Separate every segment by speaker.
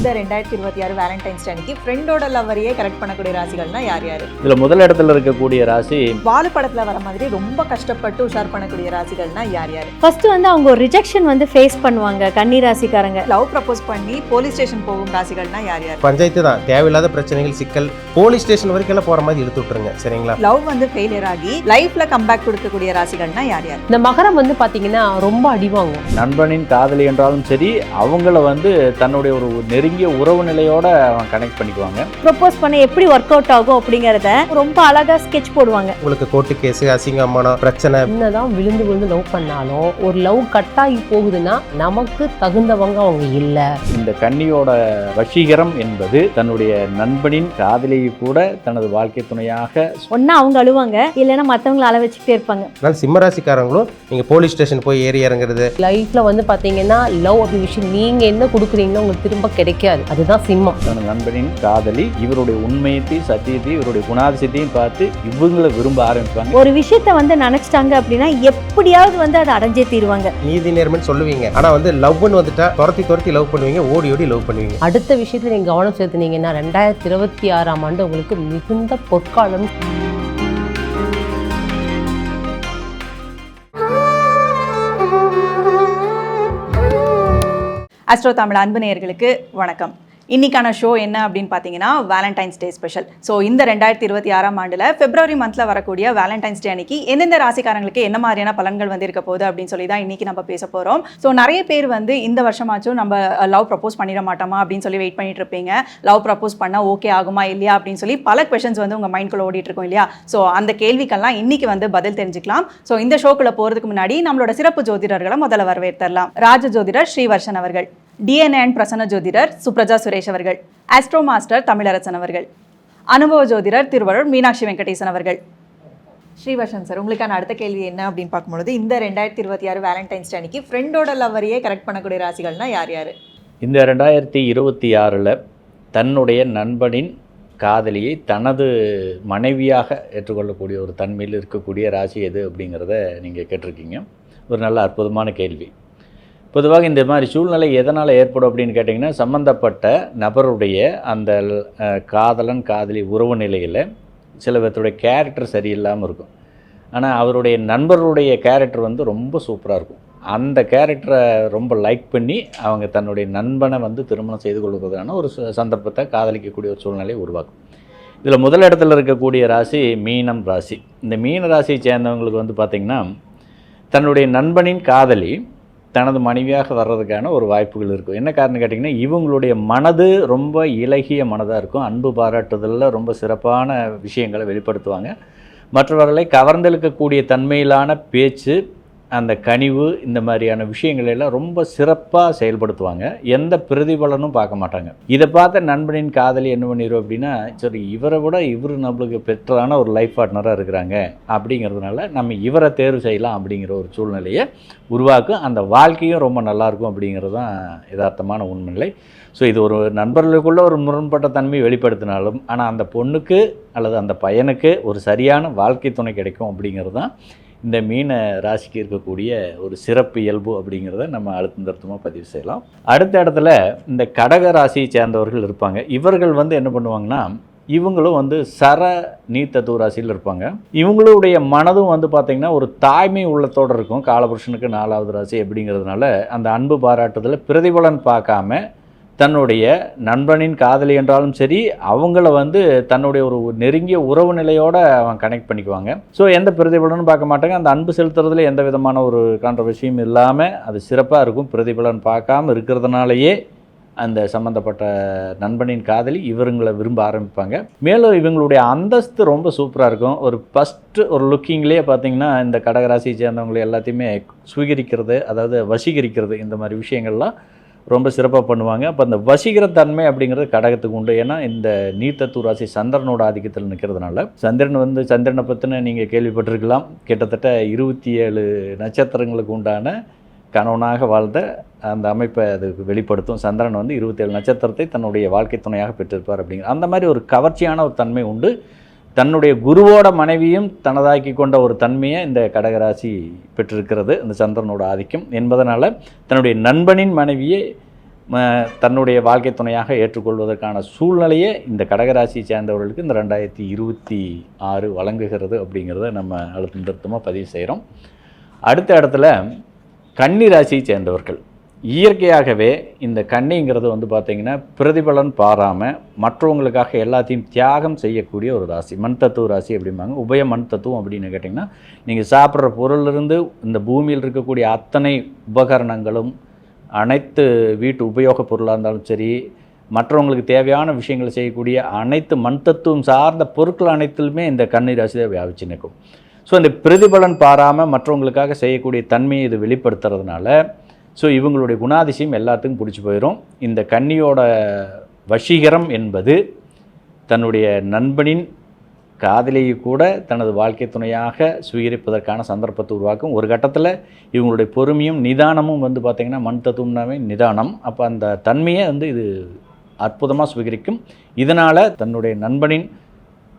Speaker 1: இந்த ரெண்டாயிரத்தி இருபத்தி ஆறு வேலண்டைன்ஸ் அன்னைக்கு ஃப்ரெண்டோட லவ்வரையே கரெக்ட் பண்ணக்கூடிய ராசிகள்னா யார் யார்?
Speaker 2: இதுல முதல் இடத்துல இருக்கக்கூடிய ராசி
Speaker 1: வாலு படத்துல வர மாதிரி ரொம்ப கஷ்டப்பட்டு உஷார் பண்ணக்கூடிய ராசிகள்னா யார் யார்?
Speaker 3: ஃபர்ஸ்ட் வந்து அவங்க ஒரு ரிஜெக்ஷன் வந்து ஃபேஸ் பண்ணுவாங்க கன்னி ராசிக்காரங்க.
Speaker 1: லவ் ப்ரப்போஸ் பண்ணி போலீஸ் ஸ்டேஷன் போகும் ராசிகள்னா யார் யார்?
Speaker 4: பஞ்சாயத்து தான். தேவையில்லாத பிரச்சனைகள் சிக்கல். போலீஸ் ஸ்டேஷன் வரைக்கும் எல்லாம் போற மாதிரி இழுத்து விட்டுருங்க. சரிங்களா?
Speaker 1: லவ் வந்து ஃபெயிலியர் ஆகி லைஃப்ல கம்பேக் கொடுக்கக்கூடிய ராசிகள்னா யார் யார்?
Speaker 5: இந்த மகரம் வந்து பாத்தீங்கன்னா ரொம்ப அடிவாங்கும்.
Speaker 2: நண்பனின் காதலி என்றாலும் சரி அவங்கள வந்து தன்னுடைய ஒரு நெருங்கிய உறவு நிலையோட அவன் கனெக்ட் பண்ணிக்குவாங்க.
Speaker 3: ப்ரொப்போஸ் பண்ண எப்படி ஒர்க் அவுட் ஆகும் அப்படிங்கறத ரொம்ப அழகா ஸ்கெட்ச் போடுவாங்க.
Speaker 4: உங்களுக்கு கோர்ட்டு கேஸ் அசிங்கமானம் பிரச்சனை
Speaker 5: என்னதான் விழுந்து விழுந்து லவ் பண்ணாலும் ஒரு லவ் கட் ஆகி போகுதுன்னா நமக்கு தகுந்தவங்க அவங்க இல்ல.
Speaker 2: இந்த கன்னியோட வசீகரம் என்பது தன்னுடைய நண்பனின் காதலியை கூட தனது வாழ்க்கை துணையாக
Speaker 3: ஒன்னா அவங்க அழுவாங்க இல்லைன்னா மத்தவங்கள அழ வச்சுக்கிட்டே இருப்பாங்க.
Speaker 4: அதனால சிம்மராசிக்காரங்களும் நீங்க போலீஸ் ஸ்டேஷன் போய் ஏறி இறங்குறது.
Speaker 5: லைஃப்ல வந்து பாத்தீங்கன்னா லவ் அப்படி விஷயம் நீங்க என்ன கொடுக்குறீங்களோ உங்களுக்கு திரும்ப கிடைக்காது. அதுதான் சிம்மம்.
Speaker 2: தனது நண்பனின் காதலி இவருடைய உண்மையத்தையும் சத்தியத்தையும் இவருடைய குணாதிசயத்தையும் பார்த்து இவங்களை விரும்ப ஆரம்பிப்பாங்க.
Speaker 3: ஒரு விஷயத்த வந்து நினைச்சிட்டாங்க அப்படின்னா எப்படியாவது வந்து அதை அடைஞ்சே தீருவாங்க.
Speaker 4: நீதி நேர்மைன்னு சொல்லுவீங்க. ஆனா வந்து லவ்னு வந்துட்டா துரத்தி துரத்தி லவ் பண்ணுவீங்க ஓடி ஓடி லவ் பண்ணுவீங்க.
Speaker 5: அடுத்த விஷயத்துல நீங்க கவனம் செலுத்துனீங்கன்னா ரெண்டாயிரத்தி இருபத்தி ஆறாம் ஆண்டு உங்களுக்கு மிகுந்த பொற்காலம்.
Speaker 1: அஸ்ட்ரோ தமிழ் அன்பு நேயர்களுக்கு வணக்கம். இன்னைக்கான ஷோ என்ன அப்படின்னு பார்த்தீங்கன்னா வேலண்டைன்ஸ் டே ஸ்பெஷல் ஸோ இந்த ரெண்டாயிரத்தி இருபத்தி ஆறாம் ஆண்டில் பிப்ரவரி மந்தில் வரக்கூடிய வேலண்டைன்ஸ் டே அன்னைக்கு எந்தெந்த ராசிக்காரங்களுக்கு என்ன மாதிரியான பலன்கள் வந்து இருக்க போகுது அப்படின்னு சொல்லி தான் இன்னைக்கு நம்ம பேச போகிறோம் ஸோ நிறைய பேர் வந்து இந்த வருஷமாச்சும் நம்ம லவ் ப்ரப்போஸ் பண்ணிட மாட்டோமா அப்படின்னு சொல்லி வெயிட் பண்ணிட்டு இருப்பீங்க. லவ் ப்ரப்போஸ் பண்ணால் ஓகே ஆகுமா இல்லையா அப்படின்னு சொல்லி பல கொஷன்ஸ் வந்து உங்கள் மைண்ட்குள்ளே ஓடிட்டு இருக்கும் இல்லையா? ஸோ அந்த கேள்விக்கெல்லாம் இன்னைக்கு வந்து பதில் தெரிஞ்சுக்கலாம். ஸோ இந்த ஷோக்குள்ள போகிறதுக்கு முன்னாடி நம்மளோட சிறப்பு ஜோதிடர்களை முதல்ல வரவேற்றலாம் ராஜ ஜோதிடர் ஸ்ரீவர்ஷன் அவர்கள். டிஎன்ஏ அண்ட் பிரசன்ன ஜோதிடர் சுப்ரஜா சுரேஷ் அவர்கள் ஆஸ்ட்ரோ மாஸ்டர் தமிழரசன் அவர்கள் அனுபவ ஜோதிடர் திருவள்ளூர் மீனாட்சி வெங்கடேசன் அவர்கள். ஸ்ரீவர்ஷன் சார் உங்களுக்கான அடுத்த கேள்வி என்ன அப்படின்னு பார்க்கும்பொழுது இந்த ரெண்டாயிரத்தி இருபத்தி ஆறு வேலண்டைன்ஸ் டே அன்னைக்கு ஃப்ரெண்டோட லவ்வரையே கரெக்ட் பண்ணக்கூடிய ராசிகள்னா யார் யார்?
Speaker 2: இந்த ரெண்டாயிரத்தி இருபத்தி ஆறில் தன்னுடைய நண்பனின் காதலியை தனது மனைவியாக ஏற்றுக்கொள்ளக்கூடிய ஒரு தன்மையில் இருக்கக்கூடிய ராசி எது அப்படிங்கிறத நீங்கள் கேட்டிருக்கீங்க. ஒரு நல்ல அற்புதமான கேள்வி. பொதுவாக இந்த மாதிரி சூழ்நிலை எதனால் ஏற்படும் அப்படின்னு கேட்டிங்கன்னா சம்மந்தப்பட்ட நபருடைய அந்த காதலன் காதலி உறவு நிலையில் சில பேர்த்துடைய கேரக்டர் சரியில்லாமல் இருக்கும். ஆனால் அவருடைய நண்பருடைய கேரக்டர் வந்து ரொம்ப சூப்பராக இருக்கும். அந்த கேரக்டரை ரொம்ப லைக் பண்ணி அவங்க தன்னுடைய நண்பனை வந்து திருமணம் செய்து கொள்வதற்கான ஒரு ச- சந்தர்ப்பத்தை காதலிக்கக்கூடிய ஒரு சூழ்நிலையை உருவாக்கும். இதில் முதல் இடத்துல இருக்கக்கூடிய ராசி மீனம் ராசி. இந்த மீன ராசியை சேர்ந்தவங்களுக்கு வந்து பார்த்திங்கன்னா தன்னுடைய நண்பனின் காதலி தனது மனைவியாக வர்றதுக்கான ஒரு வாய்ப்புகள் இருக்கும். என்ன காரணம் கேட்டிங்கன்னா இவங்களுடைய மனது ரொம்ப இலகிய மனதாக இருக்கும். அன்பு பாராட்டுதலில் ரொம்ப சிறப்பான விஷயங்களை வெளிப்படுத்துவாங்க. மற்றவர்களை கவர்ந்தெழுக்கக்கூடிய தன்மையிலான பேச்சு அந்த கனிவு இந்த மாதிரியான விஷயங்களெல்லாம் ரொம்ப சிறப்பாக செயல்படுத்துவாங்க. எந்த பிரதிபலனும் பார்க்க மாட்டாங்க. இதை பார்த்த நண்பனின் காதலி என்ன பண்ணிடும் அப்படின்னா சரி இவரை விட இவர் நம்மளுக்கு பெற்றான ஒரு லைஃப் பார்ட்னராக இருக்கிறாங்க. அப்படிங்கிறதுனால நம்ம இவரை தேர்வு செய்யலாம் அப்படிங்கிற ஒரு சூழ்நிலையை உருவாக்கும். அந்த வாழ்க்கையும் ரொம்ப நல்லாயிருக்கும் அப்படிங்கிறது தான் யதார்த்தமான உண்மைநிலை. ஸோ இது ஒரு நண்பர்களுக்குள்ள ஒரு முரண்பட்ட தன்மையை வெளிப்படுத்தினாலும் ஆனால் அந்த பொண்ணுக்கு அல்லது அந்த பையனுக்கு ஒரு சரியான வாழ்க்கை துணை கிடைக்கும் அப்படிங்கிறது தான் இந்த மீன ராசிக்கு இருக்கக்கூடிய ஒரு சிறப்பு இயல்பு அப்படிங்கிறத நம்ம அழுத்தம் திருத்தமாக பதிவு செய்யலாம். அடுத்த இடத்துல இந்த கடக ராசியை சேர்ந்தவர்கள் இருப்பாங்க. இவர்கள் வந்து என்ன பண்ணுவாங்கன்னா இவங்களும் வந்து சர நீத்தத்துவ ராசியில் இருப்பாங்க. இவங்களுடைய மனதும் வந்து பார்த்திங்கன்னா ஒரு தாய்மை உள்ளத்தோடு இருக்கும். காலபுருஷனுக்கு நாலாவது ராசி அப்படிங்கிறதுனால அந்த அன்பு பாராட்டுதலில் பிரதிபலன் பார்க்காம தன்னுடைய நண்பனின் காதலி என்றாலும் சரி அவங்கள வந்து தன்னுடைய ஒரு நெருங்கிய உறவு நிலையோடு அவன் கனெக்ட் பண்ணிக்குவாங்க. ஸோ எந்த பிரதிபலனும் பார்க்க மாட்டாங்க. அந்த அன்பு செலுத்துறதுல எந்த விதமான ஒரு கான்ட்ரவர்சியும் இல்லாமல் அது சிறப்பாக இருக்கும். பிரதிபலன் பார்க்காம இருக்கிறதுனாலயே அந்த சம்மந்தப்பட்ட நண்பனின் காதலி இவருங்களை விரும்ப ஆரம்பிப்பாங்க. மேலும் இவங்களுடைய அந்தஸ்து ரொம்ப சூப்பராக இருக்கும். ஒரு ஃபஸ்ட்டு ஒரு லுக்கிங்லேயே பார்த்தீங்கன்னா இந்த கடகராசியை சேர்ந்தவங்களை எல்லாத்தையுமே சுவீகரிக்கிறது அதாவது வசீகரிக்கிறது இந்த மாதிரி விஷயங்கள்லாம் ரொம்ப சிறப்பாக பண்ணுவாங்க. அப்போ அந்த வசீகர தன்மை அப்படிங்கிறது கடகத்துக்கு உண்டு. ஏன்னா இந்த நீர்த்தத்து ராசி சந்திரனோட ஆதிக்கத்தில் நிற்கிறதுனால சந்திரன் வந்து சந்திரனை பற்றின நீங்கள் கேள்விப்பட்டிருக்கலாம். கிட்டத்தட்ட இருபத்தி ஏழு நட்சத்திரங்களுக்கு உண்டான கணவனாக வாழ்ந்த அந்த அமைப்பை அது வெளிப்படுத்தும். சந்திரன் வந்து இருபத்தேழு நட்சத்திரத்தை தன்னுடைய வாழ்க்கை துணையாக பெற்றிருப்பார் அப்படிங்கிற அந்த மாதிரி ஒரு கவர்ச்சியான ஒரு தன்மை உண்டு. தன்னுடைய குருவோட மனைவியும் தனதாக்கி கொண்ட ஒரு தன்மையை இந்த கடகராசி பெற்றிருக்கிறது. இந்த சந்திரனோட ஆதிக்கம் என்பதனால் தன்னுடைய நண்பனின் மனைவியை தன்னுடைய வாழ்க்கை துணையாக ஏற்றுக்கொள்வதற்கான சூழ்நிலையை இந்த கடகராசியை சேர்ந்தவர்களுக்கு இந்த ரெண்டாயிரத்தி இருபத்தி ஆறு வழங்குகிறது அப்படிங்கிறத நம்ம அழுத்தம் திருத்தமாக பதிவு செய்கிறோம் அடுத்த இடத்துல கன்னி ராசியை சேர்ந்தவர்கள். இயற்கையாகவே இந்த கன்னிங்கிறது வந்து பார்த்திங்கன்னா பிரதிபலன் பாராமல் மற்றவங்களுக்காக எல்லாத்தையும் தியாகம் செய்யக்கூடிய ஒரு ராசி. மண் தத்துவ ராசி அப்படிம்பாங்க. உபய மண் தத்துவம் அப்படின்னு கேட்டிங்கன்னா நீங்கள் சாப்பிட்ற பொருளிலிருந்து இந்த பூமியில் இருக்கக்கூடிய அத்தனை உபகரணங்களும் அனைத்து வீட்டு உபயோகப் பொருளாக இருந்தாலும் சரி மற்றவங்களுக்கு தேவையான விஷயங்களை செய்யக்கூடிய அனைத்து மண் தத்துவம் சார்ந்த பொருட்கள் அனைத்திலுமே இந்த கன்னி ராசி தான் வியாபிச்சு நிற்கும். ஸோ இந்த பிரதிபலன் பாராமல் மற்றவங்களுக்காக செய்யக்கூடிய தன்மையை இது வெளிப்படுத்துறதுனால ஸோ இவங்களுடைய குணாதிசயம் எல்லாத்துக்கும் பிடிச்சி போயிடும் இந்த கன்னியோட வசீகரம் என்பது தன்னுடைய நண்பனின் காதலியை கூட தனது வாழ்க்கை துணையாக சுவீகரிப்பதற்கான சந்தர்ப்பத்தை உருவாக்கும். ஒரு கட்டத்தில் இவங்களுடைய பொறுமையும் நிதானமும் வந்து பார்த்திங்கன்னா மண் தத்துவம்னாவே நிதானம். அப்போ அந்த தன்மையை வந்து இது அற்புதமாக சுவீகரிக்கும். இதனால் தன்னுடைய நண்பனின்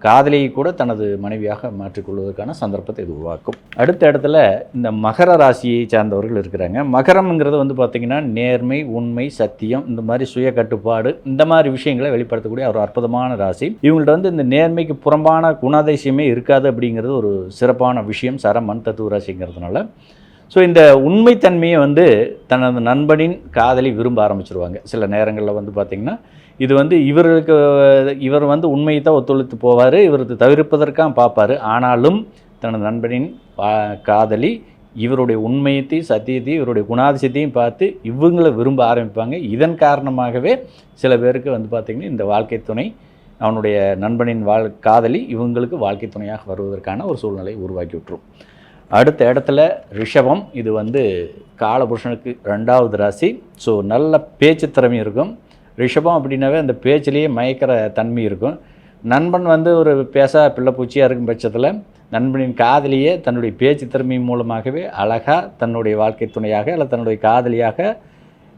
Speaker 2: காதலியை கூட தனது மனைவியாக மாற்றிக்கொள்வதற்கான சந்தர்ப்பத்தை இது உருவாக்கும். அடுத்த இடத்துல இந்த மகர ராசியை சார்ந்தவர்கள் இருக்கிறாங்க. மகரம்ங்கிறது வந்து பார்த்திங்கன்னா நேர்மை உண்மை சத்தியம் இந்த மாதிரி சுய கட்டுப்பாடு இந்த மாதிரி விஷயங்களை வெளிப்படுத்தக்கூடிய ஒரு அற்புதமான ராசி. இவங்கள்ட்ட வந்து இந்த நேர்மைக்கு புறம்பான குணாதிசயமே இருக்காது அப்படிங்கிறது ஒரு சிறப்பான விஷயம். சர மண் தத்துவ ராசிங்கிறதுனால. ஸோ இந்த உண்மைத்தன்மையை வந்து தனது நண்பனின் காதலி விரும்ப ஆரம்பிச்சிருவாங்க. சில நேரங்களில் வந்து பார்த்திங்கன்னா இது வந்து இவருக்கு இவர் வந்து உண்மையை தான் ஒத்துழைத்து போவார் இவருக்கு தவிர்ப்பதற்காக பார்ப்பார். ஆனாலும் தனது நண்பனின் காதலி இவருடைய உண்மையத்தையும் சத்தியத்தையும் இவருடைய குணாதிசயத்தையும் பார்த்து இவங்களை விரும்ப ஆரம்பிப்பாங்க. இதன் காரணமாகவே சில பேருக்கு வந்து பார்த்திங்கன்னா இந்த வாழ்க்கை துணை அவனுடைய நண்பனின் வாழ் காதலி இவங்களுக்கு வாழ்க்கை துணையாக வருவதற்கான ஒரு சூழ்நிலையை உருவாக்கி விட்டுரும். அடுத்த இடத்துல ரிஷபம் இது வந்து காலபுருஷனுக்கு ரெண்டாவது ராசி. ஸோ நல்ல பேச்சு திறமை இருக்கும். ரிஷபம் அப்படின்னாவே அந்த பேச்சிலேயே மயக்கிற தன்மை இருக்கும். நண்பன் வந்து ஒரு பேசா பிள்ளைப்பூச்சியாக இருக்கும் பட்சத்தில் நண்பனின் காதலியே தன்னுடைய பேச்சு திறமை மூலமாகவே அழகாக தன்னுடைய வாழ்க்கை துணையாக அல்லது தன்னுடைய காதலியாக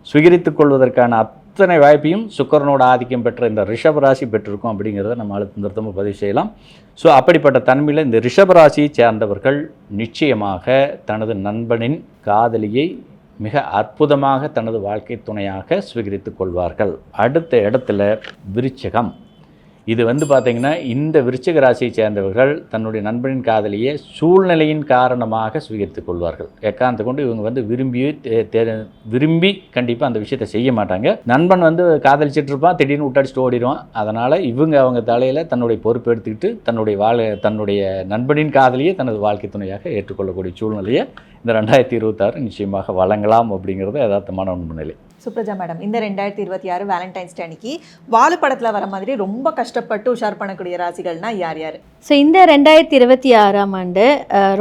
Speaker 2: சுகரித்து கொள்வதற்கான அத்தனை வாய்ப்பையும் சுக்கரனோட ஆதிக்கம் பெற்ற இந்த ரிஷப ராசி பெற்றிருக்கும் அப்படிங்கிறத நம்ம அழுத்த நிறுத்தமாக பதிவு செய்யலாம். ஸோ அப்படிப்பட்ட தன்மையில் இந்த ரிஷப ராசியை சேர்ந்தவர்கள் நிச்சயமாக தனது நண்பனின் காதலியை மிக அற்புதமாக தனது வாழ்க்கை துணையாக சுவீகரித்து கொள்வார்கள். அடுத்த இடத்துல விருச்சகம். இது வந்து பார்த்திங்கன்னா இந்த விருச்சிக ராசியை சேர்ந்தவர்கள் தன்னுடைய நண்பனின் காதலியை சூழ்நிலையின் காரணமாக சுவீகரித்துக் கொள்வார்கள். எக்காரணத்தை கொண்டு இவங்க வந்து விரும்பி விரும்பி கண்டிப்பாக அந்த விஷயத்தை செய்ய மாட்டாங்க. நண்பன் வந்து காதலிச்சிட்டு இருப்பான் திடீர்னு விட்டாடிச்சிட்டு ஓடிடுவான். அதனால் இவங்க அவங்க தலையில் தன்னுடைய பொறுப்பு எடுத்துக்கிட்டு தன்னுடைய வாழ தன்னுடைய நண்பனின் காதலியை தனது வாழ்க்கை துணையாக ஏற்றுக்கொள்ளக்கூடிய சூழ்நிலையை இந்த ரெண்டாயிரத்தி இருபத்தாறு நிச்சயமாக வழங்கலாம் அப்படிங்கிறது யதார்த்தமான உண்மைநிலை
Speaker 1: சுப்ரஜா மேடம் இந்த ரெண்டாயிரத்தி இருபத்தி ஆறு வேலண்டைன்ஸ் டே அன்னைக்கு வாலு படத்தில் வர மாதிரி ரொம்ப கஷ்டப்பட்டு உஷார் பண்ணக்கூடிய ராசிகள்னா யார் யார்?
Speaker 3: ஸோ இந்த ரெண்டாயிரத்தி இருபத்தி ஆறாம் ஆண்டு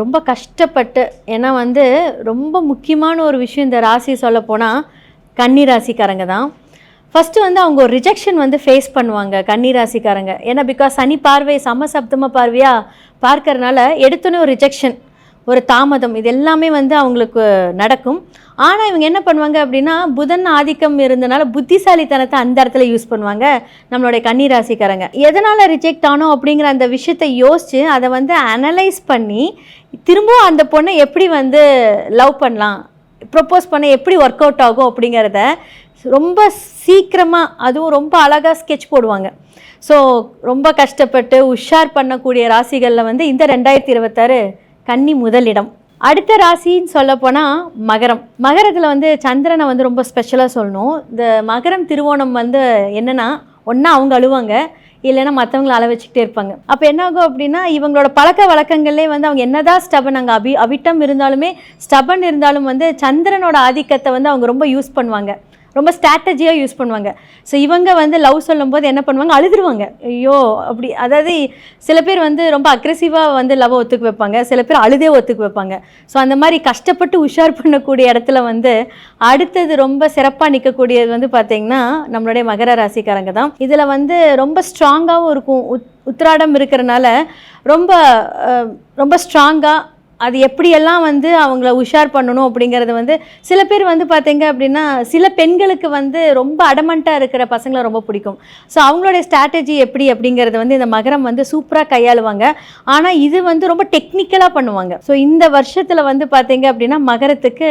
Speaker 3: ரொம்ப கஷ்டப்பட்டு ஏன்னா வந்து ரொம்ப முக்கியமான ஒரு விஷயம் இந்த ராசி சொல்ல போனால் கன்னி ராசிக்காரங்க தான். ஃபஸ்ட்டு வந்து அவங்க ஒரு ரிஜெக்ஷன் வந்து ஃபேஸ் பண்ணுவாங்க கன்னி ராசிக்காரங்க. ஏன்னா பிகாஸ் சனி பார்வை சமசப்தம பார்வையாக பார்க்கறனால எடுத்தோன்னே ஒரு ரிஜெக்ஷன் ஒரு தாமதம் இது எல்லாமே வந்து அவங்களுக்கு நடக்கும். ஆனால் இவங்க என்ன பண்ணுவாங்க அப்படின்னா புதன் ஆதிக்கம் இருந்தனால புத்திசாலித்தனத்தை அந்த இடத்துல யூஸ் பண்ணுவாங்க நம்மளுடைய கன்னி ராசிக்காரங்க எதனால் ரிஜெக்ட் ஆனோம் அப்படிங்கிற அந்த விஷயத்தை யோசித்து அதை வந்து அனலைஸ் பண்ணி திரும்பவும் அந்த பொண்ணை எப்படி வந்து லவ் பண்ணலாம் ப்ரொப்போஸ் பண்ண எப்படி ஒர்க் அவுட் ஆகும் அப்படிங்கிறத ரொம்ப சீக்கிரமாக அதுவும் ரொம்ப அழகாக ஸ்கெட்ச் போடுவாங்க. ஸோ ரொம்ப கஷ்டப்பட்டு உஷார் பண்ணக்கூடிய ராசிகளில் வந்து இந்த ரெண்டாயிரத்தி இருபத்தாறு கன்னி முதலிடம். அடுத்த ராசின்னு சொல்ல போனால் மகரம். மகரத்தில் வந்து சந்திரனை வந்து ரொம்ப ஸ்பெஷலாக சொல்லணும். இந்த மகரம் திருவோணம் வந்து என்னென்னா ஒன்றா அவங்க அழுவாங்க இல்லைன்னா மற்றவங்கள அள வச்சுக்கிட்டே இருப்பாங்க. அப்போ என்ன ஆகும் அப்படின்னா இவங்களோட பழக்க வழக்கங்கள்லேயே வந்து அவங்க என்னதான் ஸ்டபன் அங்கே அபி அவிட்டம் இருந்தாலுமே ஸ்டபன் இருந்தாலும் வந்து சந்திரனோட ஆதிக்கத்தை வந்து அவங்க ரொம்ப யூஸ் பண்ணுவாங்க. ரொம்ப ஸ்ட்ராட்டஜியாக யூஸ் பண்ணுவாங்க. ஸோ இவங்க வந்து லவ் சொல்லும்போது என்ன பண்ணுவாங்க? அழுதுருவாங்க. ஐயோ அப்படி அதாவது சில பேர் வந்து ரொம்ப அக்ரெசிவாக வந்து லவ் ஒத்துக்கு வைப்பாங்க. சில பேர் அழுதே ஒத்துக்கு வைப்பாங்க. ஸோ அந்த மாதிரி கஷ்டப்பட்டு உஷார் பண்ணக்கூடிய இடத்துல வந்து அடுத்தது ரொம்ப சிறப்பாக நிற்கக்கூடியது வந்து பார்த்திங்கன்னா நம்மளுடைய மகர ராசிக்காரங்க தான். இதில் வந்து ரொம்ப ஸ்ட்ராங்காகவும் இருக்கும். உத் உத்திராடம் இருக்கிறனால ரொம்ப ரொம்ப ஸ்ட்ராங்காக அது எப்படியெல்லாம் வந்து அவங்கள உஷார் பண்ணணும் அப்படிங்கிறது வந்து சில பேர் வந்து பார்த்தீங்க அப்படின்னா சில பெண்களுக்கு வந்து ரொம்ப அடமண்ட்டாக இருக்கிற பசங்களை ரொம்ப பிடிக்கும். ஸோ அவங்களுடைய ஸ்ட்ராட்டஜி எப்படி அப்படிங்கிறது வந்து இந்த மகரம் வந்து சூப்பராக கையாளுவாங்க. ஆனால் இது வந்து ரொம்ப டெக்னிக்கலாக பண்ணுவாங்க. ஸோ இந்த வருஷத்தில் வந்து பார்த்தீங்க அப்படின்னா மகரத்துக்கு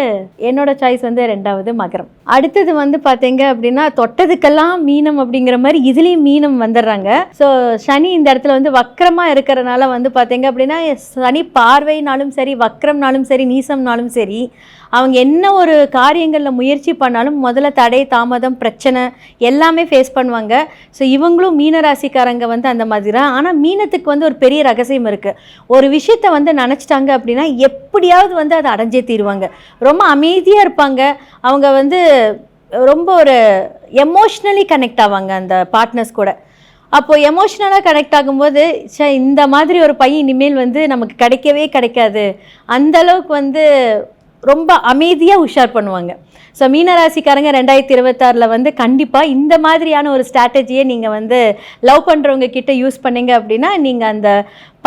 Speaker 3: என்னோட சாய்ஸ் வந்து ரெண்டாவது மகரம். அடுத்தது வந்து பார்த்தீங்க அப்படின்னா தொட்டதுக்கெல்லாம் மீனம் அப்படிங்கிற மாதிரி இதுலேயும் மீனம் வந்துடுறாங்க. ஸோ சனி இந்த இடத்துல வந்து வக்கரமாக இருக்கிறனால வந்து பார்த்தீங்க அப்படின்னா சனி பார்வைனாலும் சரி சரி வக்ரம்னாலும் சரி நீசம்னாலும் சரி அவங்க என்ன ஒரு காரியங்களில் முயற்சி பண்ணாலும் முதல்ல தடை தாமதம் பிரச்சனை எல்லாமே ஃபேஸ் பண்ணுவாங்க. ஸோ இவங்களும் மீன ராசிக்காரங்க வந்து அந்த மாதிரி தான். ஆனால் மீனத்துக்கு வந்து ஒரு பெரிய ரகசியம் இருக்குது ஒரு விஷயத்த வந்து நினச்சிட்டாங்க அப்படின்னா எப்படியாவது வந்து அதை அடைஞ்சே தீருவாங்க. ரொம்ப அமைதியாக இருப்பாங்க. அவங்க வந்து ரொம்ப ஒரு எமோஷ்னலி கனெக்ட் ஆவாங்க அந்த பார்ட்னர்ஸ் கூட. அப்போ எமோஷ்னலாக கனெக்ட் ஆகும்போது சே இந்த மாதிரி ஒரு பையன் இனிமேல் வந்து நமக்கு கிடைக்கவே கிடைக்காது. அந்த அளவுக்கு வந்து ரொம்ப அமைதியாக உஷார் பண்ணுவாங்க. ஸோ மீனராசிக்காரங்க ரெண்டாயிரத்தி இருபத்தாறில் வந்து கண்டிப்பாக இந்த மாதிரியான ஒரு ஸ்ட்ராட்டஜியை நீங்கள் வந்து லவ் பண்ணுறவங்க கிட்ட யூஸ் பண்ணீங்க அப்படின்னா நீங்கள் அந்த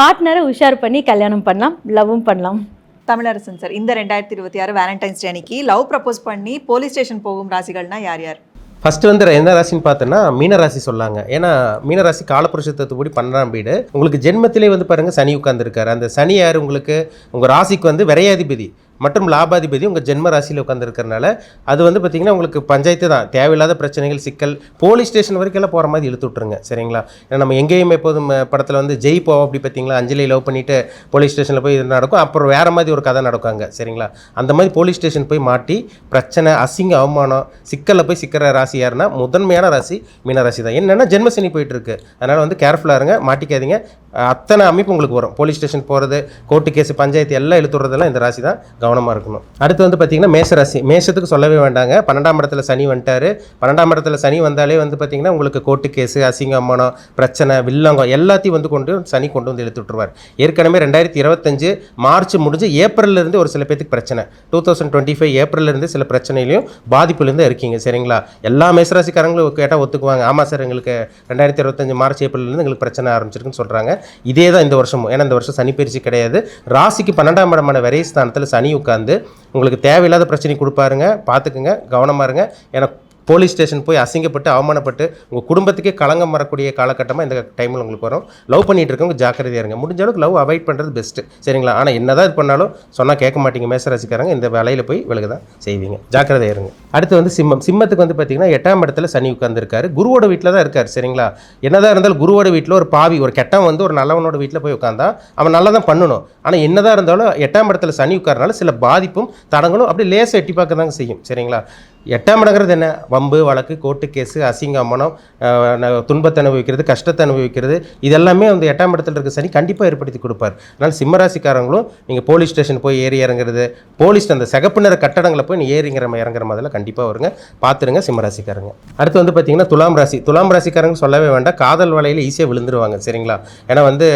Speaker 3: பார்ட்னரை உஷார் பண்ணி கல்யாணம் பண்ணலாம் லவ்வும் பண்ணலாம்.
Speaker 1: தமிழரசன் சார் இந்த ரெண்டாயிரத்தி இருபத்தி ஆறு வேலண்டைன்ஸ் டே அன்னைக்கு லவ் ப்ரப்போஸ் பண்ணி போலீஸ் ஸ்டேஷன் போகும் ராசிகள்னா யார் யார்?
Speaker 4: ஃபர்ஸ்ட் வந்து என்ன ராசின்னு பார்த்தோன்னா மீனராசி சொல்லாங்க. ஏன்னா மீனராசி காலப்புருஷத்துப்படி பன்னெண்டாம் வீடு. உங்களுக்கு ஜென்மத்திலே வந்து பாருங்க சனி உட்காந்துருக்காரு அந்த சனி யார் உங்களுக்கு? உங்கள் ராசிக்கு வந்து விரையாதிபதி. மற்றும் லாபாதிபதி உங்கள் ஜென்ம ராசியில் உட்காந்துருக்கறனால அது வந்து பார்த்திங்கன்னா உங்களுக்கு பஞ்சாயத்து தான். தேவையில்லாத பிரச்சனைகள் சிக்கல் போலீஸ் ஸ்டேஷன் வரைக்கும் எல்லாம் போகிற மாதிரி இழுத்து விட்ருங்க சரிங்களா? ஏன்னா நம்ம எங்கேயும் எப்போதும் படத்தில் வந்து ஜெய் போவோம் அப்படி பார்த்தீங்களா அஞ்சலி லவ் பண்ணிவிட்டு போலீஸ் ஸ்டேஷனில் போய் இது நடக்கும். அப்புறம் வேறு மாதிரி ஒரு கதை நடக்குங்க சரிங்களா? அந்த மாதிரி போலீஸ் ஸ்டேஷன் போய் மாட்டி பிரச்சனை அசிங்க அவமானம் சிக்கலில் போய் சிக்கிற ராசி யாருன்னா முதன்மையான ராசி மீனராசி தான். என்னென்னா ஜென்மசனி போயிட்டு இருக்கு அதனால் வந்து கேர்ஃபுல்லாக இருங்க மாட்டிக்காதீங்க. அத்தனை அமைப்பு உங்களுக்கு வரும். போலீஸ் ஸ்டேஷன் போகிறது கோர்ட்டு கேஸ் பஞ்சாயத்து எல்லாம் இழுத்துறதெல்லாம் இந்த ராசி தான். கவனமாக இருக்கணும். அடுத்து வந்து பார்த்தீங்கன்னா மேச மேஷத்துக்கு சொல்லவே வேண்டாங்க. பன்னெண்டாம் இடத்துல சனி வந்துட்டார். பன்னெண்டாம் இடத்துல சனி வந்தாலே வந்து பார்த்தீங்கன்னா உங்களுக்கு கோர்ட்டு கேஸு அசிங்க அவமானம் பிரச்சனை வில்லங்கம் எல்லாத்தையும் வந்து கொண்டு சனி கொண்டு வந்து இழுத்து விட்டுருவார். ஏற்கனவே ரெண்டாயிரத்தி இருபத்தஞ்சு மார்ச் முடிஞ்சு ஏப்ரல்லேருந்து ஒரு சில பேத்துக்கு பிரச்சனை. டூ தௌசண்ட் டுவெண்ட்டி ஃபைவ் ஏப்ரல்லேருந்து சில பிரச்சனையிலையும் பாதிப்புலேருந்து இருக்கீங்க. சரிங்களா? எல்லா மேசராசிக்காரங்களும் கேட்டால் ஒத்துக்குவாங்க. ஆமாம் சார் எங்களுக்கு ரெண்டாயிரத்தி இருபத்தஞ்சு மார்ச் ஏப்ரல்லேருந்து எங்களுக்கு பிரச்சனை ஆரம்பிச்சிருக்குன்னு சொல்கிறாங்க இதே தான் இந்த வருஷமும். ஏன்னா இந்த வருஷம் சனி பயிற்சி கிடையாது. ராசிக்கு பன்னெண்டாம் இடமான விரைஸ்தானத்தில் சனி உட்காந்து உங்களுக்கு தேவையில்லாத பிரச்சனை கொடுப்பாருங்க. பார்த்துக்குங்க. கவனமாக இருங்க. ஏன்னா போலீஸ் ஸ்டேஷன் போய் அசிங்கப்பட்டு அவமானப்பட்டு உங்கள் குடும்பத்துக்கே களங்கம் வரக்கூடிய காலகட்டமாக இந்த டைமில் உங்களுக்கு வரும். லவ் பண்ணிட்டு இருக்கவங்க ஜாக்கிரதையா இருங்க. முடிஞ்ச அளவுக்கு லவ் அவாய்ட் பண்ணுறது பெஸ்ட்டு சரிங்களா? ஆனால் என்னதான் இது பண்ணாலும் சொன்னால் கேட்க மாட்டீங்க. மேசராசிக்காரங்க இந்த வேலையில் போய் விலகு தான் செய்வீங்க. ஜாக்கிரதையாக இருங்க. அடுத்து வந்து சிம்மம். சிம்மத்துக்கு வந்து பார்த்தீங்கன்னா எட்டாம் இடத்துல சனி உட்காந்துருக்காரு குருவோட வீட்டில் தான் இருக்கார். சரிங்களா? என்னதான் இருந்தாலும் குருவோட வீட்டில் ஒரு பாவி ஒரு கெட்டவன் வந்து ஒரு நல்லவனோட வீட்டில் போய் உட்காந்தா அவன் நல்லா தான் பண்ணணும். ஆனால் என்னதான் இருந்தாலும் எட்டாம் இடத்துல சனி உட்காரனால சில பாதிப்பும் தடங்களும் அப்படி லேசாக எட்டி பார்க்க தாங்க செய்யும். சரிங்களா? எட்டாம் இடங்கிறது என்ன? வம்பு வழக்கு கோர்ட்டு கேஸு அசிங்க அம்மனம் துன்பத்தை அனுபவிக்கிறது கஷ்டத்தை அனுபவிக்கிறது. இதெல்லாமே வந்து எட்டாம் இடத்துல இருக்க சனி கண்டிப்பாக ஏற்படுத்தி கொடுப்பார். அதனால் சிம்மராசிக்காரங்களும் நீங்கள் போலீஸ் ஸ்டேஷன் போய் ஏறி இறங்குறது போலீஸ் அந்த சிகப்பு நிற கட்டடங்களை போய் நீ ஏறிங்கிற இறங்குற மாதிரிலாம் கண்டிப்பாக வருங்க. பார்த்துருங்க சிம்மராசிக்காரங்க. அடுத்து வந்து பார்த்தீங்கன்னா துலாம் ராசி. துலாம் ராசிக்காரங்க சொல்லவே வேண்டாம். காதல் வலையில் ஈஸியாக விழுந்துருவாங்க சரிங்களா? ஏன்னா வந்து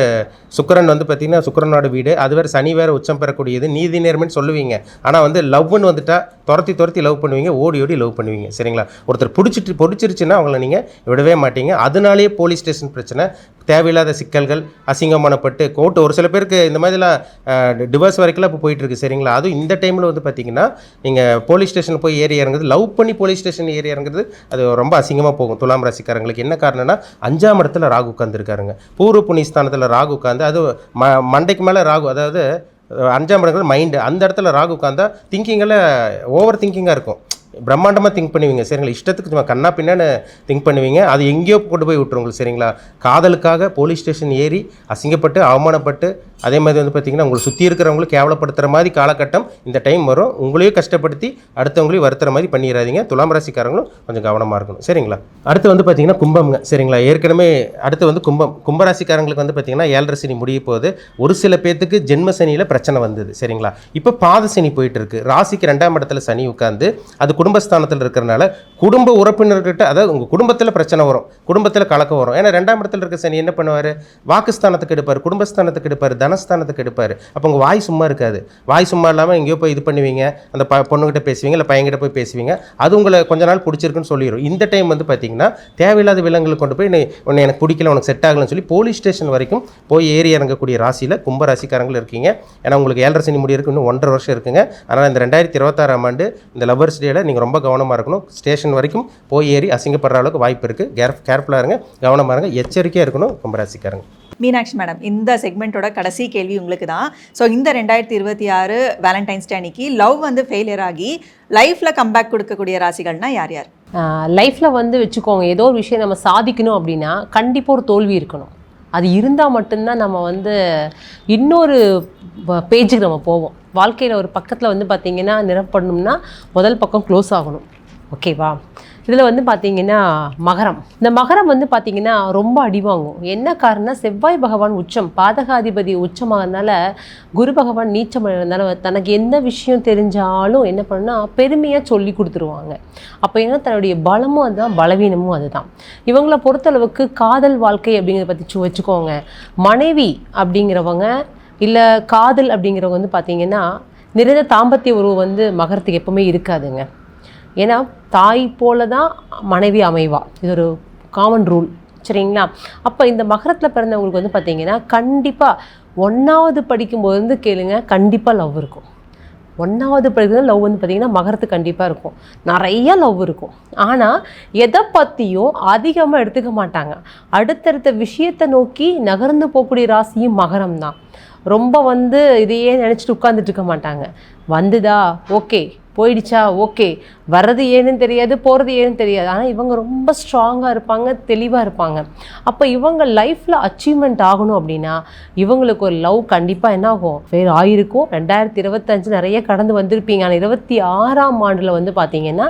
Speaker 4: சுக்கிரன் வந்து பார்த்தீங்கன்னா சுக்கரனோட வீடு அது வேறு சனி வேறு உச்சம் பெறக்கூடியது நீதி நேர்மைன்னு சொல்லுவீங்க. ஆனால் வந்து லவ்னு வந்துட்டால் துரத்தி துரத்தி லவ் பண்ணுவீங்க ஓடி ஓடி லவ் பண்ணுவீங்க. சரிங்களா? ஒருத்தர் பிடிச்சிட்டு பிடிச்சிருச்சுன்னா அவங்கள நீங்கள் விடவே மாட்டீங்க. அதனாலேயே போலீஸ் ஸ்டேஷன் பிரச்சனை தேவையில்லாத சிக்கல்கள் அசிங்கமானப்பட்டு கோர்ட்டு ஒரு சில பேருக்கு இந்த மாதிரிலாம் டிவோர்ஸ் வரைக்கும்லாம் இப்போ போயிட்டு இருக்கு. சரிங்களா? அதுவும் இந்த டைமில் வந்து பார்த்தீங்கன்னா நீங்கள் போலீஸ் ஸ்டேஷன் போய் ஏறி இறங்குறது லவ் பண்ணி போலீஸ் ஸ்டேஷன் ஏறி இறங்குறது அது ரொம்ப அசிங்கமாக போகும். துலாம் ராசிக்காரங்களுக்கு என்ன காரணம்னா அஞ்சாம் இடத்துல ராகு உட்காந்துருக்காருங்க பூர்வ புண்ணியஸ்தானத்தில் ராகு உட்காந்து அது ம மண்டைக்கு மேலே ராகு அதாவது அஞ்சாம் இடங்கள் மைண்டு அந்த இடத்துல ராகு உட்காந்தா திங்கிங்கில் ஓவர் திங்கிங்காக இருக்கும். பிரம்மாண்டமாக திங்க் பண்ணுவீங்க. சரிங்களா? இஷ்டத்துக்கு சும்மா கண்ணா பின்னான்னு திங்க் பண்ணுவீங்க. அது எங்கேயோ கொண்டு போய் விட்டுரும் உங்களுக்கு சரிங்களா? காதலுக்காக போலீஸ் ஸ்டேஷன் ஏறி அசிங்கப்பட்டு அவமானப்பட்டு அதே மாதிரி வந்து பார்த்தீங்கன்னா உங்களை சுற்றி இருக்கிறவங்களும் கேவலப்படுத்துகிற மாதிரி காலகட்டம் இந்த டைம் வரும். உங்களையும் கஷ்டப்படுத்தி அடுத்தவங்களையும் வருத்துற மாதிரி பண்ணிடாதீங்க துலாம் ராசிக்காரங்களும் கொஞ்சம் கவனமாக இருக்கணும். சரிங்களா? அடுத்து வந்து பார்த்தீங்கன்னா கும்பம்ங்க. சரிங்களா? ஏற்கனவே அடுத்து வந்து கும்பம். கும்பராசிக்காரங்களுக்கு வந்து பார்த்தீங்கன்னா ஏழரை சனி முடிய போகுது. ஒரு சில பேர்த்துக்கு ஜென்ம சனியில் பிரச்சனை வந்தது. சரிங்களா? இப்போ பாத சனி போயிட்டு இருக்கு. ராசிக்கு ரெண்டாம் இடத்துல சனி உட்காந்து அது குடும்பஸ்தானத்தில் இருக்கிறனால குடும்ப உறுப்பினர்கிட்ட அதாவது உங்கள் குடும்பத்தில் பிரச்சனை வரும். குடும்பத்தில் கலக்கம் வரும். ஏன்னா ரெண்டாம் இடத்துல இருக்க சனி என்ன பண்ணுவார்? வாக்குஸ்தானத்துக்கு எடுப்பார். குடும்பஸ்தானத்துக்கு எடுப்பார். தனஸ்தானத்துக்கு எடுப்பார். அப்போ உங்கள் வாய் சும்மா இருக்காது. வாய் சும்மா இல்லாமல் எங்கேயோ போய் இது பண்ணுவீங்க அந்த ப பொண்ணுகிட்ட பேசுவீங்க இல்லை பையன்கிட்ட போய் பேசுவீங்க அது உங்களை கொஞ்ச நாள் பிடிச்சிருக்குன்னு சொல்லிடும் இந்த டைம் வந்து பார்த்தீங்கன்னா தேவையில்லாத விலங்குகளை கொண்டு போய் நீ உன்னை எனக்கு பிடிக்கல உனக்கு செட் ஆகலன்னு சொல்லி போலீஸ் ஸ்டேஷன் வரைக்கும் போய் ஏறி இறங்கக்கூடிய ராசியில் கும்ப ராசிக்காரங்கள் இருக்கீங்க. ஏன்னா உங்களுக்கு ஏழரை சனி முடியிருக்கு இன்னும் ஒன்றரை வருஷம் இருக்குங்க. அதனால் இந்த ரெண்டாயிரத்தி இருபத்தாறாம் ஆண்டு இந்த லவர்ஸ் டேயில் நீங்கள் ரொம்ப கவனமாக இருக்கணும். ஸ்டேஷன் வரைக்கும் போய் ஏறி அசிங்கப்படுற அளவுக்கு வாய்ப்பு இருக்குது கேர் கேர்ஃபுல்லாக இருங்க கவனமாக இருங்க எச்சரிக்கையாக இருக்கணும் கும்பராசிக்காரங்க.
Speaker 1: மீனாட்சி மேடம் இந்த செக்மெண்ட்டோட கடைசி கேள்வி உங்களுக்கு தான் ஸோ இந்த ரெண்டாயிரத்தி இருபத்தி ஆறு வேலண்டைன்ஸ் டே அன்னைக்கு லவ் வந்து ஃபெயிலியர் ஆகி லைஃப்பில் கம்பேக் கொடுக்கக்கூடிய ராசிகள்னா யார் யார்?
Speaker 5: லைஃப்பில் வந்து வச்சுக்கோங்க ஏதோ ஒரு விஷயம் நம்ம சாதிக்கணும் அப்படின்னா கண்டிப்பாக ஒரு தோல்வி இருக்கணும். அது இருந்தால் மட்டும்தான் நம்ம வந்து இன்னொரு பேஜுக்கு நம்ம போவோம். வாழ்க்கையில் ஒரு பக்கத்தில் வந்து பார்த்திங்கன்னா நிரப்படணும்னா முதல் பக்கம் க்ளோஸ் ஆகணும். ஓகேவா இதில் வந்து பார்த்தீங்கன்னா மகரம். இந்த மகரம் வந்து பார்த்தீங்கன்னா ரொம்ப அடிவாங்கும் என்ன காரணம் செவ்வாய் பகவான் உச்சம் பாதகாதிபதி உச்சமாகறதுனால குரு பகவான் நீச்சம் இருந்தால தனக்கு எந்த விஷயம் தெரிஞ்சாலும் என்ன பண்ணுன்னா பெருமையாக சொல்லி கொடுத்துருவாங்க. அப்போ என்ன தன்னுடைய பலமும் அதுதான் பலவீனமும் அதுதான். இவங்களை பொறுத்தளவுக்கு காதல் வாழ்க்கை அப்படிங்கிறத பற்றி வச்சுக்கோங்க. மனைவி அப்படிங்கிறவங்க இல்லை காதல் அப்படிங்கிறவங்க வந்து பார்த்தீங்கன்னா நிறைய தாம்பத்திய உறவு வந்து மகரத்துக்கு எப்பவுமே இருக்காதுங்க. ஏன்னா தாய் போல தான் மனைவி அமைவா. இது ஒரு காமன் ரூல் சரிங்களா? அப்போ இந்த மகரத்தில் பிறந்தவங்களுக்கு வந்து பார்த்தீங்கன்னா கண்டிப்பாக ஒன்றாவது படிக்கும்போது வந்து கேளுங்க கண்டிப்பாக லவ் இருக்கும். ஒன்றாவது படிக்கிறது லவ் வந்து பார்த்திங்கன்னா மகரத்து கண்டிப்பாக இருக்கும். நிறைய லவ் இருக்கும். ஆனால் எதை பற்றியும் அதிகமாக எடுத்துக்க மாட்டாங்க. அடுத்தடுத்த விஷயத்தை நோக்கி நகர்ந்து போகக்கூடிய ராசியும் மகரம் தான். ரொம்ப வந்து இதையே நினச்சிட்டு உட்காந்துட்டு இருக்க மாட்டாங்க. வந்துதா? ஓகே. போயிடுச்சா? ஓகே. வர்றது ஏன்னு தெரியாது போகிறது ஏன்னு தெரியாது. ஆனால் இவங்க ரொம்ப ஸ்ட்ராங்காக இருப்பாங்க தெளிவாக இருப்பாங்க. அப்போ இவங்க லைஃப்பில் அச்சீவ்மெண்ட் ஆகணும் அப்படின்னா இவங்களுக்கு ஒரு லவ் கண்டிப்பாக என்ன ஆகும்? வேறு ஆயிருக்கும். ரெண்டாயிரத்தி இருபத்தஞ்சு நிறைய கடந்து வந்திருப்பீங்க. ஆனால் இருபத்தி ஆறாம் ஆண்டில் வந்து பார்த்தீங்கன்னா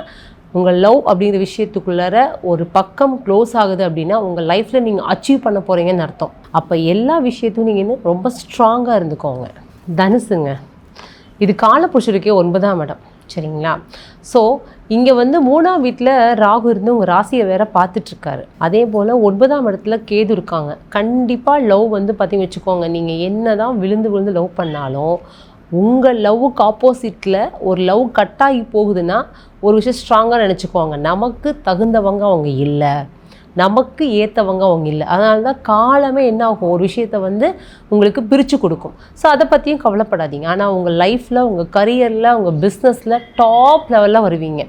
Speaker 5: உங்கள் லவ் அப்படிங்கிற விஷயத்துக்குள்ளார ஒரு பக்கம் க்ளோஸ் ஆகுது அப்படின்னா உங்கள் லைஃப்பில் நீங்கள் அச்சீவ் பண்ண போகிறீங்கன்னு அர்த்தம். அப்போ எல்லா விஷயத்தையும் நீங்கள் இன்னும் ரொம்ப ஸ்ட்ராங்காக இருந்துக்கோங்க. தனுசுங்க. இது காலப்புருஷருக்கே ஒன்பதாம் இடம். சரிங்களா? ஸோ இங்கே வந்து மூணாம் வீட்டில் ராகு இருந்து உங்கள் ராசியை வேற பார்த்துட்ருக்காரு. அதே போல் ஒன்பதாம் இடத்துல கேது இருக்காங்க. கண்டிப்பாக லவ் வந்து பார்த்தீங்க வச்சுக்கோங்க. நீங்கள் என்ன தான் விழுந்து விழுந்து லவ் பண்ணாலும் உங்கள் லவ்வுக்கு ஆப்போசிட்டில் ஒரு லவ் கட்டாகி போகுதுன்னா ஒரு விஷயம் ஸ்ட்ராங்காக நினச்சிக்கோங்க. நமக்கு தகுந்தவங்க அவங்க இல்லை. நமக்கு ஏற்றவங்க அவங்க இல்லை. அதனால தான் காலமே என்ன ஆகும்? ஒரு விஷயத்த வந்து உங்களுக்கு பிரித்து கொடுக்கும். ஸோ அதை பற்றியும் கவலைப்படாதீங்க. ஆனால் உங்கள் லைஃப்பில் உங்கள் கரியரில் உங்கள் பிஸ்னஸில் டாப் லெவலில் வருவீங்க.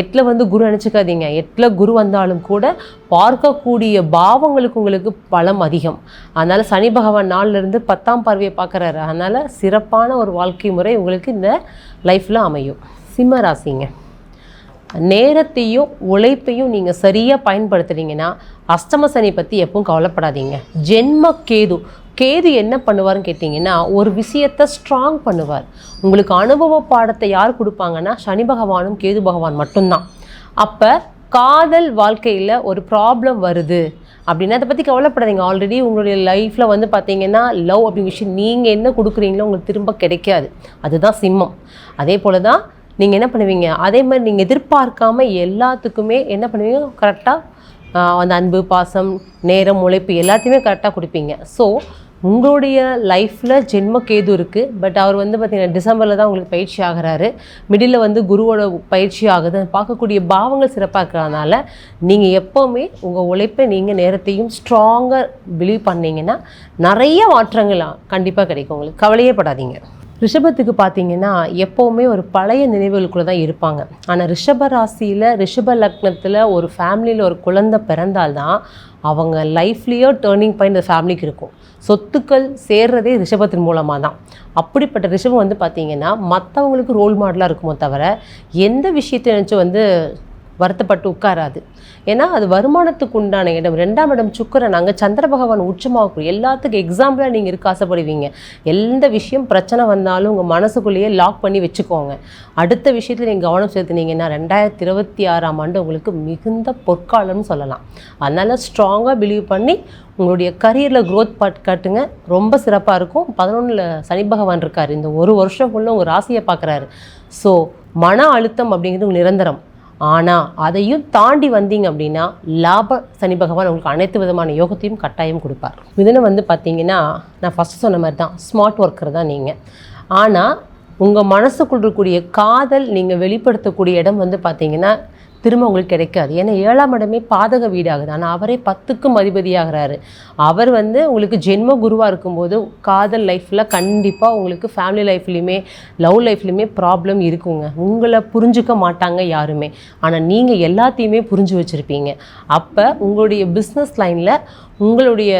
Speaker 5: எட்டில் வந்து குரு நினச்சிக்காதீங்க. எட்டில் குரு வந்தாலும் கூட பார்க்கக்கூடிய பாவங்களுக்கு உங்களுக்கு பலம் அதிகம். அதனால் சனி பகவான் நாள்லேருந்து பத்தாம் பார்வையை பார்க்குறாரு. அதனால் சிறப்பான ஒரு வாழ்க்கை முறை உங்களுக்கு இந்த லைஃப்பில் அமையும். சிம்ம ராசிங்க. நேரத்தையும் உழைப்பையும் நீங்கள் சரியாக பயன்படுத்துனீங்கன்னா அஷ்டம சனி பற்றி எப்பவும் கவலைப்படாதீங்க. ஜென்ம கேது. கேது என்ன பண்ணுவார்னு கேட்டிங்கன்னா ஒரு விஷயத்தை ஸ்ட்ராங் பண்ணுவார். உங்களுக்கு அனுபவ பாடத்தை யார் கொடுப்பாங்கன்னா சனி பகவானும் கேது பகவான் மட்டும்தான். அப்போ காதல் வாழ்க்கையில் ஒரு ப்ராப்ளம் வருது. அப்படின்னா அதை பற்றி கவலைப்படாதீங்க. ஆல்ரெடி உங்களுடைய லைஃப்பில் வந்து பார்த்தீங்கன்னா லவ் அப்படிங்கிற விஷயம் நீங்கள் என்ன கொடுக்குறீங்களோ உங்களுக்கு திரும்ப கிடைக்காது. அதுதான் சிம்மம். அதே போல் தான் நீங்கள் என்ன பண்ணுவீங்க? அதே மாதிரி நீங்கள் எதிர்பார்க்காம எல்லாத்துக்குமே என்ன பண்ணுவீங்க? கரெக்டாக அந்த அன்பு பாசம் நேரம் உழைப்பு எல்லாத்தையுமே கரெக்டாக கொடுப்பீங்க. ஸோ உங்களுடைய லைஃப்பில் ஜென்ம கேது இருக்குது பட் அவர் வந்து பார்த்திங்கன்னா டிசம்பரில் தான் உங்களுக்கு பயிற்சி ஆகிறாரு. மிடில் வந்து குருவோட பயிற்சி ஆகுது. பார்க்கக்கூடிய பாவங்கள் சிறப்பாக இருக்கிறதுனால நீங்கள் எப்போவுமே உங்கள் உழைப்பை நீங்கள் நேரத்தையும் ஸ்ட்ராங்காக பிலீவ் பண்ணீங்கன்னா நிறைய மாற்றங்கள் கண்டிப்பாக கிடைக்கும். உங்களுக்கு கவலையே படாதீங்க. ரிஷபத்துக்கு பார்த்தீங்கன்னா எப்போவுமே ஒரு பழைய நினைவுகளுக்குள்ளே தான் இருப்பாங்க. ஆனால் ரிஷப ராசியில் ரிஷப லக்னத்தில் ஒரு ஃபேமிலியில் ஒரு குழந்தை பிறந்தால்தான் அவங்க லைஃப்லேயோ டேர்னிங் பாயிண்ட் இந்த ஃபேமிலிக்கு இருக்கும். சொத்துக்கள் சேர்றதே ரிஷபத்தின் மூலமாக தான். அப்படிப்பட்ட ரிஷபம் வந்து பார்த்திங்கன்னா மற்றவங்களுக்கு ரோல் மாடலாக இருக்குமோ தவிர எந்த விஷயத்தை நினச்சி வந்து வருத்தப்பட்டு உட்காராது. ஏன்னா அது வருமானத்துக்கு உண்டான இடம். ரெண்டாம் இடம் சுக்கரன். அங்கே சந்திர பகவான் உச்சமாகும் எல்லாத்துக்கும் எக்ஸாம்பிளாக நீங்கள் இருக்க ஆசைப்படுவீங்க. எந்த விஷயம் பிரச்சனை வந்தாலும் உங்கள் மனசுக்குள்ளேயே லாக் பண்ணி வச்சுக்கோங்க. அடுத்த விஷயத்தில் நீங்கள் கவனம் செலுத்துனீங்கன்னா ரெண்டாயிரத்தி இருபத்தி ஆறாம் ஆண்டு உங்களுக்கு மிகுந்த பொற்காலம்னு சொல்லலாம். அதனால் ஸ்ட்ராங்காக பிலீவ் பண்ணி உங்களுடைய கரியரில் க்ரோத் பாட் காட்டுங்க. ரொம்ப சிறப்பாக இருக்கும். பதினொன்றில் சனி பகவான் இருக்கார். இந்த ஒரு வருஷம் ஃபுல்லாக உங்கள் ராசியை பார்க்குறாரு. ஸோ மன அழுத்தம் அப்படிங்கிறது நிரந்தரம். ஆனால் அதையும் தாண்டி வந்தீங்க அப்படின்னா லாப சனி பகவான் உங்களுக்கு அனைத்து விதமான யோகத்தையும் கட்டாயம் கொடுப்பார். இதனை வந்து பார்த்தீங்கன்னா நான் ஃபஸ்ட்டு சொன்ன மாதிரி தான் ஸ்மார்ட் ஒர்க்கர் தான் நீங்கள் ஆனால் உங்கள் மனசுக்குள் இருக்கக்கூடிய காதல் நீங்கள் வெளிப்படுத்தக்கூடிய இடம் வந்து பார்த்தீங்கன்னா திரும்ப உங்களுக்கு கிடைக்காது. ஏன்னா ஏழாம் இடமே பாதக வீடாகுது. ஆனால் அவரே பத்துக்கும் அதிபதியாகிறாரு. அவர் வந்து உங்களுக்கு ஜென்ம குருவாக இருக்கும்போது காதல் லைஃப்பில் கண்டிப்பாக உங்களுக்கு ஃபேமிலி லைஃப்லையுமே லவ் லைஃப்லையுமே ப்ராப்ளம் இருக்குங்க. உங்களை புரிஞ்சுக்க மாட்டாங்க யாருமே. ஆனால் நீங்கள் எல்லாத்தையுமே புரிஞ்சு வச்சுருப்பீங்க. அப்போ உங்களுடைய பிஸ்னஸ் லைனில் உங்களுடைய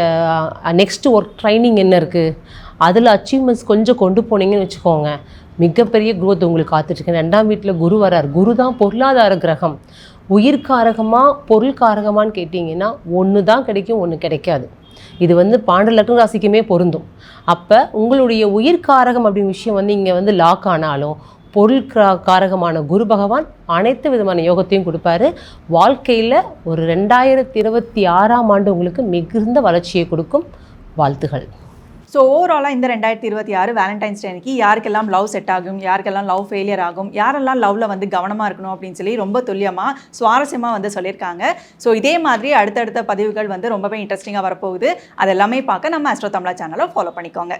Speaker 5: நெக்ஸ்ட் ஒர்க் ட்ரைனிங் என்ன இருக்குது அதில் அச்சீவ்மெண்ட்ஸ் கொஞ்சம் கொண்டு போனீங்கன்னு வச்சுக்கோங்க. மிகப்பெரிய குரோத் உங்களுக்கு காத்துட்ருக்கு. ரெண்டாம் வீட்டில் குரு வரார். குரு தான் பொருளாதார கிரகம். உயிர்காரகமா பொருள்காரகமான்னு கேட்டிங்கன்னா ஒன்று தான் கிடைக்கும் ஒன்று கிடைக்காது. இது வந்து பாண்ட லக்ன ராசிக்குமே பொருந்தும். அப்போ உங்களுடைய உயிர்காரகம் அப்படிங்கிற விஷயம் வந்து இங்கே வந்து லாக் ஆனாலும் பொருள் கா- காரகமான குரு பகவான் அனைத்து விதமான யோகத்தையும் கொடுப்பாரு. வாழ்க்கையில் ஒரு ரெண்டாயிரத்தி இருபத்தி ஆறாம் ஆண்டு உங்களுக்கு மிகுந்த வளர்ச்சியை கொடுக்கும். வாழ்த்துகள்.
Speaker 1: ஸோ ஓவராலாக இந்த ரெண்டாயிரத்தி இருபத்தி ஆறு வேலண்டைன்ஸ் டே அன்னைக்கு யாருக்கெல்லாம் லவ் செட் ஆகும் யாருக்கெல்லாம் லவ் ஃபெயிலியர் ஆகும் யாரெல்லாம் லவ்வில் வந்து கவனமாக இருக்கணும் அப்படின்னு சொல்லி ரொம்ப துல்லியமாக சுவாரஸ்யமாக வந்து சொல்லியிருக்காங்க. ஸோ இதே மாதிரி அடுத்தடுத்த பதிவுகள் வந்து ரொம்பவே இன்ட்ரெஸ்டிங்காக வரப்போகுது. அது எல்லாமே பார்க்க நம்ம அஸ்ட்ரோ தமிழா சேனலை ஃபாலோ பண்ணிக்கோங்க.